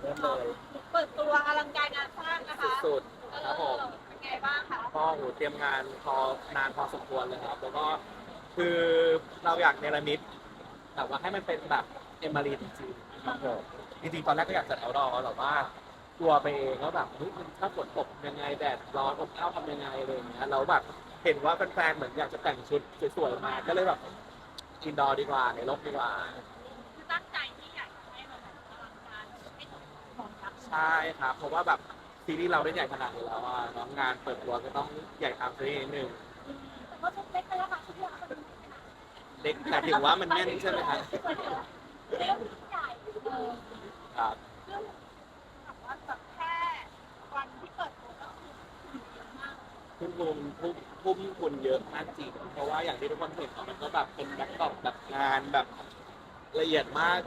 เริ่มเลยเปิดตัวอลังการงานสร้างนะคะสุดๆครับผมเป็นไงบ้างคะก็โหเตรียมงานพอนานพอสมควรเลยครับ แล้วก็คือเราอยากเนรมิตแต่ว่าให้มันเป็นแบบเอมมารีจริงๆครับผมจริงๆตอนแรกก็อยากจัดเอาดอแต่ว่ากลัวไปเองแล้วแบบเฮ้ยมันถ้าฝนตกยังไงแดดร้อนอบอ้าวทำยังไงอะไรอย่างเงี้ยเราแบบเห็นว่าแฟนๆเหมือนอยากจะแต่งชุดสวยๆมาก็เลยแบบอินดอร์ดีกว่าในร่มดีกว่า ใช่ครับเพราะว่าแบบซีรีส์เราได้ใหญ่ขนาดนี้แล้วอะน้องงานเปิดตัวก็ต้องใหญ่ตามซีรีส์นิดนึงแต่ว่าชุดเล็กไปแล้วค่ะชุดใหญ่มันเล็กแต่ถึงว่ามันแน่นใช่ไหมครับเล็กใหญ่เออครับซึ่งแบบว่าแบบแค่วันที่เปิดตัวก็คือเยอะมากทุ่มทุนทุ่มทุ่มทุนเยอะมากจริงเพราะว่าอย่างที่ทุกคนเห็นมันก็แบบเป็นแบ็คดรอปแบบงานแบบละเอียดมาก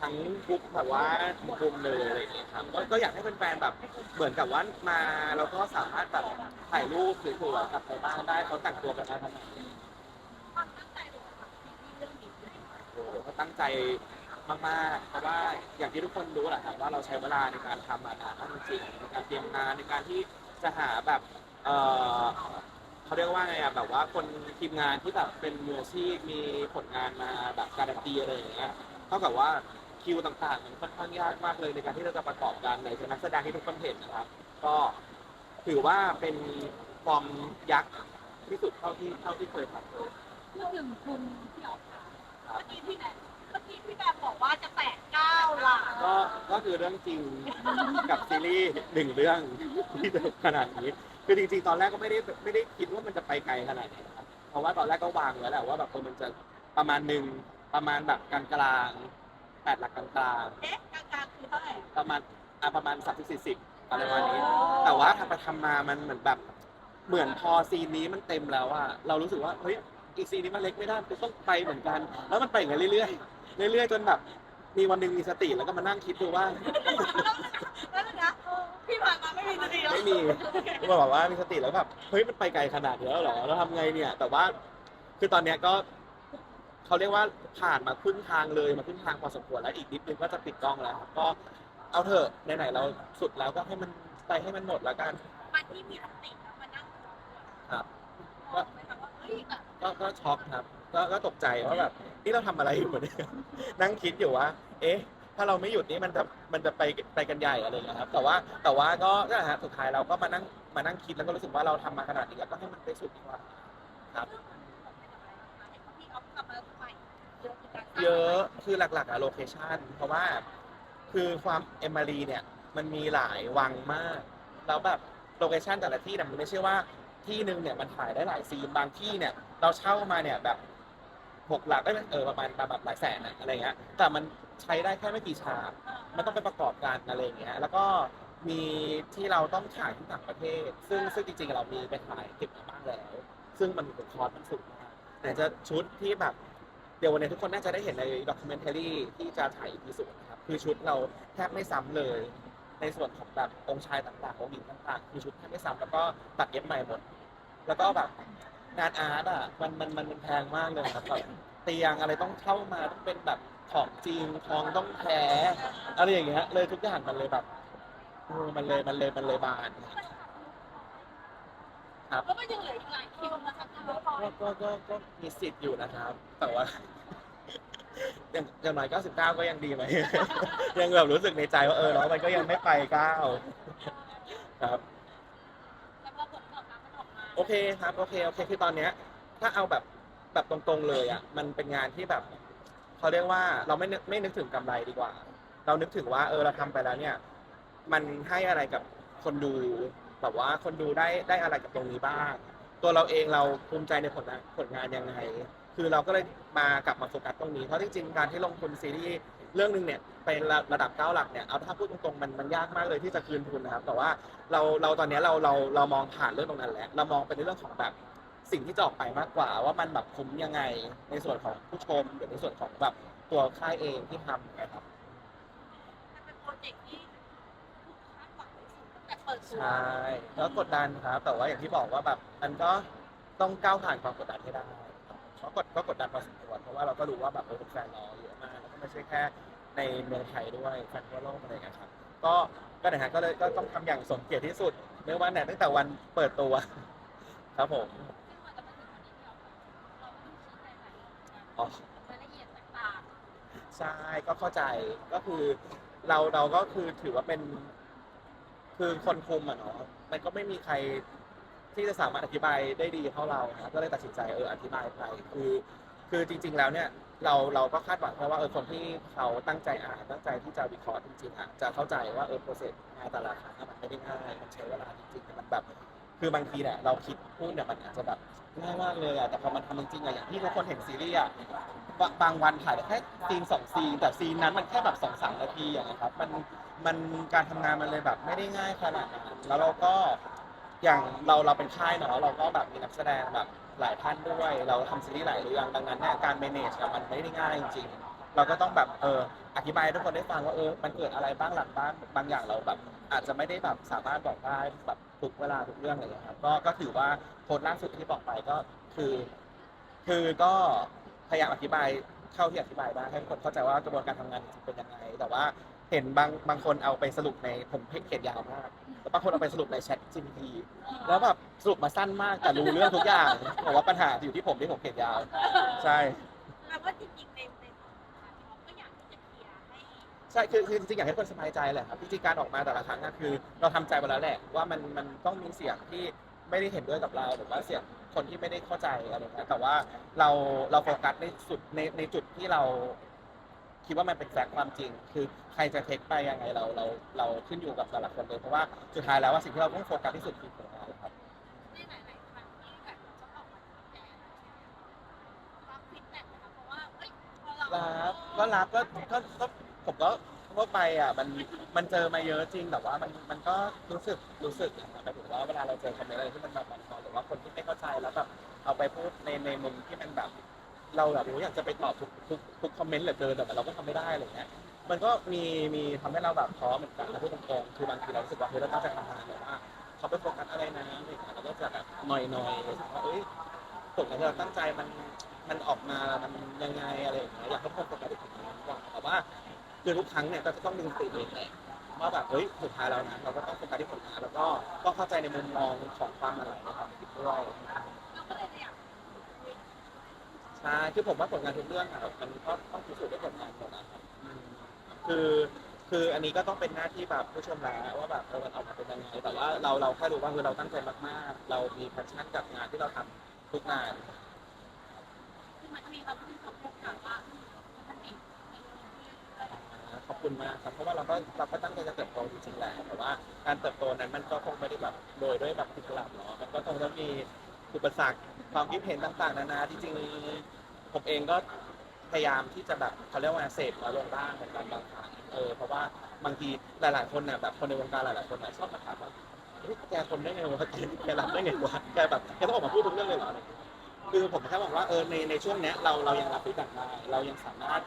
ทั้งบุ๊กแบบว่ามุมเลยอะไรอย่างเงี้ยครับก็ก็อยากให้แฟนๆแบบเหมือนกับว่ามาแล้วก็สามารถแบบถ่ายรูปสวยๆกลับไปบ้านได้เขาแต่งตัวกันนาดนี้ความตั้งใจของเราที่เรื่องนี้โอ้โหก็ตั้งใจมากๆ เพราะว่าอย่างที่ทุกคนรู้แหละครับว่าเราใช้เวลาในการทำมานานมากจริงๆในการเตรียมงานในการที่จะหาแบบเออเขาเรียกว่าไงอะแบบว่าคนทีมงานที่แบบเป็นมืออาชีพมีผลงานมาแบบการันตีอะไรอย่างเงี้ยเท่ากับว่า คิวต่างๆ มันค่อนข้างยากมากเลยในการที่เราจะประกอบกันในนักแสดงที่ทุกคนเห็นนะครับ ก็ถือว่าเป็นฟอร์มยักษ์ที่สุดเท่าที่เท่าที่เคยทำเลยพูดถึงคุณพี่ออฟค่ะเมื่อกี้พี่แบมเมื่อกี้พี่แบมบอกว่าจะแตะเก้าล้านก็ก็คือเรื่องจริงกับซีรีส์หนึ่งเรื่องที่จะขนาดนี้คือจริงๆ ตอนแรกก็ไม่ได้ไม่ได้คิดว่ามันจะไปไกลขนาดนี้นะครับเพราะว่าตอนแรกก็วางไว้แหละว่าแบบเออมันจะประมาณหนึ่งประมาณแบบกลางกลางๆ แปดหลักกลางกลางเอ๊ะกลางๆคือเท่าไหร่ ๆ ประมาณอะประมาณสามสิบสี่สิบอะไรประมาณนี้แต่ว่าทำไปทำมามันเหมือนแบบ เหมือนพอซีนนี้มันเต็มแล้วอะเรารู้สึกว่าเฮ้ยอีกซีนนี้มันเล็กไม่ได้มันต้องไปเหมือนกัน แล้วมันไปอย่างนั้นเรื่อยๆเรื่อยๆจนแบบมีวันหนึ่งมีสติแล้วก็มานั่งคิดดูว่า แล้วนะพี่ผ่านมาไม่มีสติแล้วไม่มี ก็แบบว่ามีสติแล้วแบบเฮ้ยมันไปไกลขนาดนี้แล้วเหรอแล้วทำไงเนี่ย แต่ว่าคือตอนเนี้ยก็ เขาเรียกว่าผ่านมาครึ่งทางเลยมาครึ่งทางพอสมควรแล้วอีกนิดนึงก็จะปิดกล้องแล้วครับก็เอาเถอะไหนๆเราสุดแล้วก็ให้มันไปให้มันหมดแล้วกันมันที่มีสติแล้วมานั่งครับก็ไม่ทำว่าเฮ้ยแบบก็ก็ช็อกครับ ก็ก็ตกใจว่าแบบนี่เราทำอะไรอยู่เนี่ยนั่งคิดอยู่ว่า เอ๊ะ ถ้าเราไม่หยุดนี่มันจะมันจะไปไปกันใหญ่อะไรอย่างเงี้ยครับ แต่ว่าแต่ว่าก็นั่นแหละฮะสุดท้ายเราก็มานั่งมานั่งคิดแล้วก็รู้สึกว่าเราทำมาขนาดนี้แล้วก็ให้มันไปสุดดีกว่าครับ เยอะคือหลักๆอะโลเคชันเพราะว่าคือความเอมมารีเนี่ยมันมีหลายวังมากแล้วแบบโลเคชันแต่ละที่เนี่ยมันไม่ใช่ว่าที่หนึ่งเนี่ยมันถ่ายได้หลายซีนบางที่เนี่ย เราเช่ามาเนี่ยแบบหกหลักได้เออประมาณแบบหลายแสนอะอะไรเงี้ยแต่มันใช้ได้แค่ไม่กี่ฉากมันต้องไปประกอบกันอะไรเงี้ยแล้วก็มีที่เราต้องถ่ายที่ต่างประเทศ ซึ่งซึ่งจริงๆเรามีไปถ่ายเก็บมาบ้างแล้ว ซึ่งมันคอร์สมันสูงมากแต่จะชุดที่แบบ เดี๋ยววันนี้ทุกคนน่าจะได้เห็นในด็อกิเมนเท r y ที่จะถ่ายอีพีสูนะครับคือชุดเราแทบไม่ซ้ำเลย ในส่วนของแบบองค์ชายต่างๆองค์หญิงต่างๆ คือชุดแทบไม่ซ้ำแล้วก็ตัดเย็บใหม่หมด แล้วก็แบบงานอาร์ตอะมันมันมันมันแพงมากเลยครับแบบเตียงอะไรต้องเข้ามาต้องเป็นแบบของจริงทองต้องแท้อะไรอย่างเงี้ยเลยทุกอย่างมันเลยแบบเออมันเลยมันเลยมันเลยบาน มัน ยังเหลืออีกหลายคิวมาทำงานพอก็ก็ก็ก็มีสิทธิ์อยู่นะครับ แต่ว่า อย่างอย่างน้อย99 ก็ยังดีไหม ยังแบบรู้สึกในใจว่าเออเนาะมันก็ยังไม่ไปก้าวครับแล้วก็ผลตอบรับมันออกมาโอเคครับโอเคโอเคคือตอนเนี้ย ถ้าเอาแบบแบบตรงๆเลยอะมันเป็นงานที่แบบเขาเรียกว่าเราไม่นึกไม่นึกถึงกำไรดีกว่า เรานึกถึงว่า เออเราทำไปแล้วเนี่ย มันให้อะไรกับคนดู แบบว่าคนดูได้ได้อะไรกับตรงนี้บ้าง ตัวเราเองเราภูมิใจในผลงานผลงานยังไง คือเราก็เลยมากลับมาโฟกัสตรงนี้ เพราะจริงๆการที่ลงทุนซีรีส์เรื่องหนึ่งเนี่ยเป็นระระดับเก้าหลักเนี่ยเอาถ้าพูดตรงๆมันมันยากมากเลยที่จะคืนทุนนะครับ แต่ว่าเราเราตอนนี้เราเราเรามองผ่านเรื่องตรงนั้นแล้วเรามองไปในเรื่องของแบบสิ่งที่จะออกไปมากกว่า ว่ามันแบบคุ้มยังไงในส่วนของผู้ชมหรือในส่วนของแบบตัวค่ายเองที่ทำนะครับมันเป็นโปรเจกต์ที่ถูกคาดหวังที่สุดตั้ง แต่เปิดตัวใช่แล้วกดดันครับแต่ว่าอย่างที่บอกว่าแบบมันก็ต้องก้าวผ่านความกดดันให้ได้ครับเพราะกดก็กดดันพอสมควรเพราะว่าเราก็รู้ว่าแบบเออแฟนเราเยอะมากแล้วก็ไม่ใช่แค่ในเมืองไทยด้วยแฟนทั่วโลกอะไรอย่างเงี้ยครับ ก็ก็ก็นะฮะก็เลยก็ต้องทำอย่างสมเกียรติที่สุดไม่ว่าไหนตั้งแต่วันเปิดตัว ครับผมซึ่งกว่าจะมาถึงวันนี้ที่เราเราก็ต้องชี้แจงหลายเรื่องเหมือนกันอ๋อรายละเอียดต่างใช่ก็เข้าใจก็คือเราเราก็คือถือว่าเป็น คือคนคุมอะเนาะมันก็ไม่มีใครที่จะสามารถอธิบายได้ดีเท่าเรานะก็เลยตัดสินใจเอออธิบายไปคือคือจริง ๆ แล้วเนี่ยเราเราก็คาดหวังแค่ว่าเออคนที่เขาตั้งใจอ่านตั้งใจที่จะวิเคราะห์จริงๆอะจะเข้าใจว่าเออโปรเซสงานแต่ละครั้งมันไม่ได้ง่ายมันใช้เวลาจริงๆมันแบบ คือบางทีเนี่ยเราคิดพูดเนี่ยมันอาจจะแบบง่ายมากเลยอะแต่พอมันทำจริงๆอะอย่างที่ทุกคนเห็นซีรีส์อะบะบางวันถ่ายได้แค่ซีนสองซีนแต่ซีนนั้นมันแค่แบบสองสามนาทีอย่างเงี้ยครับมันมันการทำงานมันเลยแบบไม่ได้ง่ายขนาดนั้นแล้วเราก็อย่างเราเราเป็นค่ายเนาะเราก็แบบมีนักแสดงแบบหลายท่านด้วย เราทำซีรีส์หลายเรื่องดังนั้นเนี่ยการ manage อะมันไม่ได้ง่ายจริงๆ เราก็ต้องแบบเอออธิบายให้ทุกคนได้ฟังว่าเออมันเกิดอะไรบ้างหลังบ้านบางอย่างเราแบบ อาจจะไม่ได้แบบสามารถบอกได้แบบทุกเวลาทุกเรื่องอะไรอย่างเลยครับก็ก็ถือว่าโพสต์ล่าสุดที่บอกไปก็คือ คือก็พยายามอธิบายเท่าที่อธิบายได้ให้ทุกคนเข้าใจว่ากระบวนการทำงานจริงๆเป็นยังไง แต่ว่าเห็นบางบางคนเอาไปสรุปในผมเขียนยาวมากแล้วบางคนเอาไปสรุปในแชท GPT แล้วแบบสรุปมาสั้นมากแต่รู้เรื่องทุกอย่างบอกว่าปัญหาอยู่ที่ผมที่ผมเขียนยาว ใช่ แปลว่าจริง ให้ใช่คือคือจริงๆอยากให้ทุกคนสบายใจแหละครับจริงๆการออกมาแต่ละครั้งก็คือ เราทำใจไปแล้วแหละว่ามันมันต้องมีเสียงที่ไม่ได้เห็นด้วยกับเราหรือว่าเสียงคนที่ไม่ได้เข้าใจอะไรอย่างเงี้ยแต่ว่าเราเราโฟกัสในสุดในในจุดที่เรา คิดว่ามันเป็นแฟกต์ความจริง คือใครจะเทคไปยังไงเราเราเราขึ้นอยู่กับแต่ละคนเลยเพราะว่าสุดท้ายแล้วว่าสิ่งที่เราต้องโฟกัสที่สุดคือผลงานครับ ในหลายๆครั้งที่แบบต้องออกมาชี้แจงรับฟีดแบ็กนะคะเพราะว่าเอ้ยพอเรารับก็รับก็ก็ก็ ผมก็ทั่วไปอะมันมันเจอมาเยอะจริงแต่ว่ามันมันก็รู้สึกรู้สึกนะครับหมายถึงว่าเวลาเราเจอคอมเมนต์อะไรที่มันแบบมันหรือว่าคนที่ไม่เข้าใจแล้วแบบเอาไปพูดในในมุมที่มันแบบ เราแบบรู้อยากจะไปตอบทุกทุกทุกคอมเมนต์เหลือเกินแต่เราก็ทำไม่ได้อะไรเงี้ยมันก็มีมีทำให้เราแบบท้อเหมือนกันนะพูดตรงๆคือบางทีเรารู้สึกว่าเฮ้ยเราตั้งใจทำงานแต่ว่าเขาไปโฟกัสอะไรนะอะไรเงี้ยเราก็จะแบบหน่อยๆรู้สึกว่าเอ้ยผลงานที่เราตั้งใจมันมันออกมา มันยังไงอะไรอย่างเงี้ยอยากให้คนโฟกัสที่ผลงานมากกว่าแต่ว่า คือทุกครั้งเนี่ยก็จะต้องดึงสติเองแหละว่าแบบเฮ้ยสุดท้ายแล้วนะเราก็ต้องโฟกัสที่ผลงานแล้วก็ก็เข้าใจในมุมมองของความอะไรนะครับด้วยเราก็เลยใช่คือผมว่าผลงานทุกเรื่องอะมันก็ต้องพิสูจน์ด้วยผลงานหมดนะครับอืมคือคืออันนี้ก็ต้องเป็นหน้าที่แบบผู้ชมแล้วว่าแบบเออมันออกมาเป็นยังไงแต่ว่าเราเราแค่รู้ว่าคือเราตั้งใจมากๆ เรามีแพชชั่นกับงานที่เราทำทุกงานคือมันจะมีคำพูดคำพูดค่ะว่ามันมีในเรื่องที่ ขอบคุณมากครับเพราะว่าเราก็เราก็ตั้งใจจะเติบโตจริงๆแหละแต่ว่าการเติบโตนั้นมันก็คงไม่ได้แบบโดยด้วยแบบผิดหลักเนาะมันก็คงต้องมีอุปสรรคความคิดเห็นต่างๆนานาจริงๆผมเองก็พยายามที่จะแบบเขาเรียกว่าเสพน้อยลงบ้างเหมือนกันบางครั้งเออเพราะว่าบางทีหลาย ๆคนน่ะแบบคนในวงการหลายๆคนน่ะชอบมาถามว่าเฮ้ยแกคนได้ไงวะแกแกรับได้ไงวะแกแบบแกต้องออกมาพูดทุกเรื่องเลยเหรอเงี้ยคือผมแค่บอกว่าเออในในช่วงเนี้ยเราเรายังรับฟีดแบ็กได้เรายังสามารถ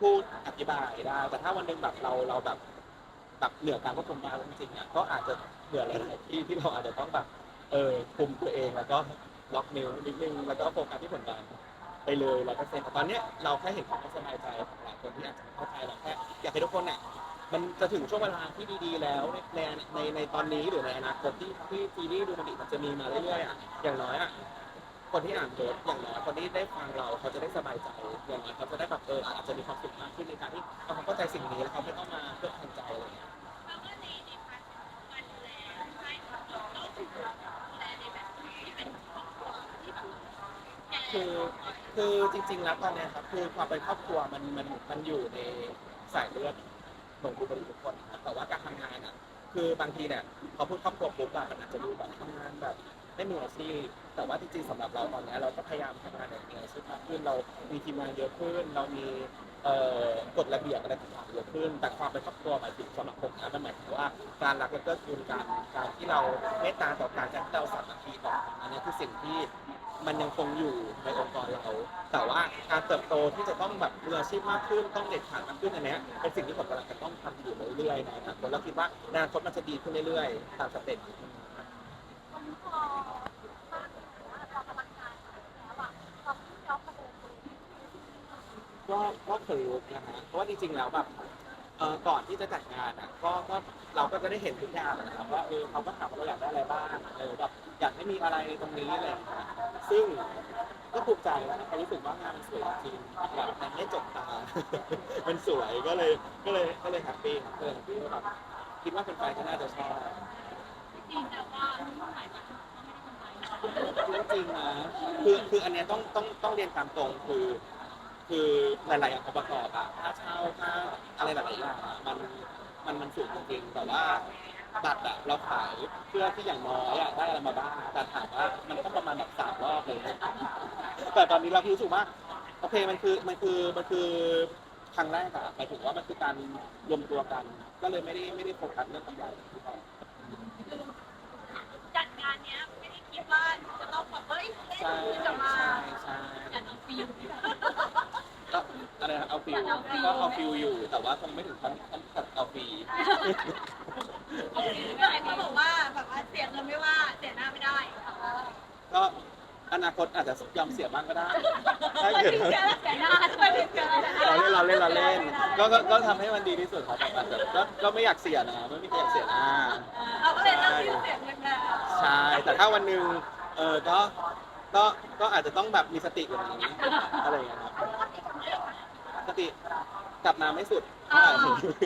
พูดอธิบายได้ แต่ถ้าวันหนึ่งแบบเราเราแบบแบบเหนือการควบคุมได้จริงๆอะก็อาจจะเหนือหลายๆที่ที่เราอาจจะต้องแบบเออคุมตัวเองแล้วก็ล็อกนิ้วนิดนึงแล้วก็โฟกัสที่ผลงานไปเลยร้อยเปอร์เซ็นต์แต่ตอนเนี้ยเราแค่เห็นความไม่สบายใจของหลายคนที่อาจจะไม่เข้าใจเราแค่อยากให้ทุกคนอะมันจะถึงช่วงเวลาที่ดีๆแล้วในในในในตอนนี้หรือในอนาคตที่ที่ซีรีส์ดูมันดีมันจะมีมาเรื่อยๆอะอย่างน้อยอะ คนที่อ่านบทอย่างน้อยคนที่ได้ฟังเราเขาจะได้สบายใจอย่างน้อยเขาจะได้แบบเอออาจจะมีความสุขมากขึ้นในการที่เขาเข้าใจสิ่งนี้แล้วเขาไม่ต้องมาเพื่อทนใจอะไรอย่างเงี้ยเราก็ในในพาร์ทของการดูแลให้เราเราถึงเราดูแลในแบบที่เป็นครอบครัวที่แบบแกคือคือจริง ๆ แล้วตอนเนี้ยครับคือความเป็นครอบครัวมันมันมันอยู่ในสายเลือดของทุกคนทุกคนนะครับแต่ว่าการทำงานอะคือบางทีเนี่ยพอพูดครอบครัวปุ๊บอะมันอาจจะดูแบบทำงานแบบ ไม่มืออาชีพแต่ว่าจริงๆสำหรับเราตอนนี้เราก็พยายามทำงานอย่างมือาชีพมากขึ้นเรามีทีมงานเยอะขึ้น เรามีเอ่อกฎระเบียบอะไรต่างๆเยอะขึ้น แต่ความเป็นครอบครัวหมายถึงสำหรับผมนะมันหมายถึงว่าการรักและเกื้อกูลกันการที่เราเมตตาต่อกันการที่เราสามัคคีต่ออันนี้คือสิ่งที่มันยังคงอยู่ในองค์กรเรา แต่ว่าการเติบโตที่จะต้องแบบมืออาชีพมากขึ้น ต้องเด็ดขาดมากขึ้นอันนี้เป็นสิ่งที่ผมกำลังจะต้องทำอยู่เรื่อยๆในอนาคตแล้วคิดว่านอนาคตมันจะดีขึ้นเรื่อยๆตามสเต็ป ก็ก็เคยรู้นะฮะเพราะว่าจริงๆแล้วแบบเอ่อก่อนที่จะจัดงานอะก็ก็เราก็จะได้เห็นทุกอย่างนะครับว่าเออเขาก็ถามว่าเราอยากได้อะไรบ้างเออแบบอยากให้มีอะไรตรงนี้อะไรอย่างเงี้ยซึ่งก็ภูมิใจนะเขารู้สึกว่างานมันสวยจริงแบบมันไม่จบตา มันสวยก็เลยก็เลยก็เลยแฮปปี้ครับก็เลยแฮปปี้ว่าแบบคิดว่าแฟนๆก็น่าจะชอบ จริงแต่ว่าหมายถึงเขาไม่ได้กำไรจริงนะคือคืออันเนี้ยต้องต้องต้องเรียนตามตรงคือ คือหลายๆอย่างองค์ประกอบอะค่าเช่าค่าอะไรหลายๆอย่างอะมันมันมันสูงจริงๆแต่ว่าบัตรอะเราขายเพื่อที่อย่างน้อยอะได้อะไรมาบ้างแต่ถามว่ามันก็ประมาณแบบสามรอบเลยแต่ตอนนี้เรารู้สึกว่าโอเคมันคือมันคือมันคือครั้งแรกอะหมายถึงว่ามันคือการรวมตัวกัน ก็เลยไม่ได้ไม่ได้โฟกัสเรื่องกำไร จัดงานเนี้ยไม่ได้คิดว่าจะต้องแบบเฮ้ยเล่น ใช่ คือจะมา ใช่ใช่ อยากเอาฟิล ก็อะไรนะเอา ฟิลเอาฟิลก็เอาฟิลอยู่ แต่ว่าคงไม่ถึงขั้นขั้นขั้นเอาฟรีก็ไอ้เขาบอกว่าแบบว่าเสียเงินไม่ว่าเสียหน้าไม่ได้ก็อนาคตอาจจะยอมเสียบ้างก็ได้ถ้าไม่เกิดถึงเสียแล้วเสียหน้าไม่ถึงเสียแล้วเราเล่นเราเล่นเราเล่นก็ก็ก็ทำให้มันดีที่สุดครับแบบแบบก็ก็ไม่อยากเสียนะไม่มีใครอยากเสียหน้าเอาก็เลยต้องฟิลเสียเงินนะใช่แต่ถ้าวันหนึ่งเออก็ก็ก็อาจจะต้องแบบมีสติกว่านี้อะไรอย่างเงี้ยครับ สติกลับมาไม่สุดเออ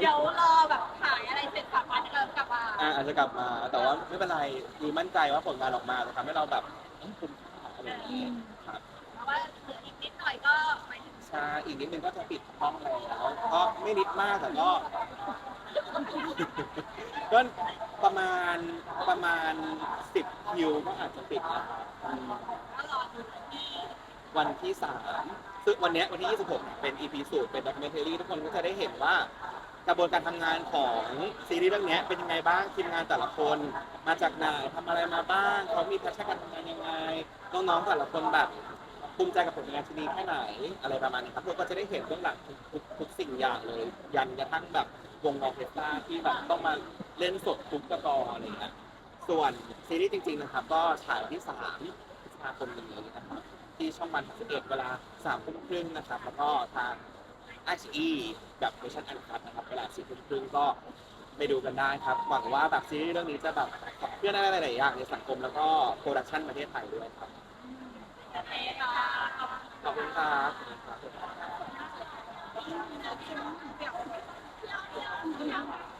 เดี๋ยวรอแบบขายอะไรเสร็จสามวันเริ่มกลับมาอ่าอาจจะกลับมา แต่ว่าไม่เป็นไรคือมั่นใจว่าผลงานออกมาจะทำให้เราแบบเอ้ยคุ้มค่าอะไรอย่างเงี้ยครับ เพราะว่าเหลืออีกนิดหน่อยก็หมายถึงใช่อีกนิดนึงก็จะปิดห้องแล้วก็ไม่นิดมากแต่ก็ ก็ประมาณประมาณสิบคิวก็อาจจะปิดนะครับอืมก็รอดูที่วันที่สาม ซึ่งวันเนี้ยวันที่ 26เนี่ยเป็น EP สูตรเป็นด็อกิเมนทรีทุกคนก็จะได้เห็นว่ากระบวนการทำงานของซีรีส์เรื่องเนี้ยเป็นยังไงบ้างทีมงานแต่ละคนมาจากไหนทำอะไรมาบ้างเขามีพชชั่นการทำงานยังไงน้องๆแต่ละคนแบบภูมิใจกับผลงานชิ้นนี้แค่ไหนอะไรประมาณนี้ครับพวกก็จะได้เห็นเบื้องหลังทุกทุกทุกสิ่งอย่างเลย ยันกระทั่งแบบวงออร์เคสตราที่แบบต้องมาเล่นสดทุกกระกออะไรอย่างเงี้ยส่วนซีรีส์จริงๆนะครับก็ฉายวันที่3พฤษภาคมนี้นะครับ ที่ช่องวัน31เวลา3ทุ่มครึ่งนะครับ แล้วก็ทาง h e แบบเวอร์ชันอันคัดนะครับเวลา4ทุ่มครึ่งก็ไปดูกันได้ครับ หวังว่าแบบซีรีส์เรื่องนี้จะแบบขับเคลื่อนอะไรหลายๆอย่างในสังคมแล้วก็โปรดักชันประเทศไทยด้วยครับโอเคค่ะขอบคุณครับขอบคุณค่ะ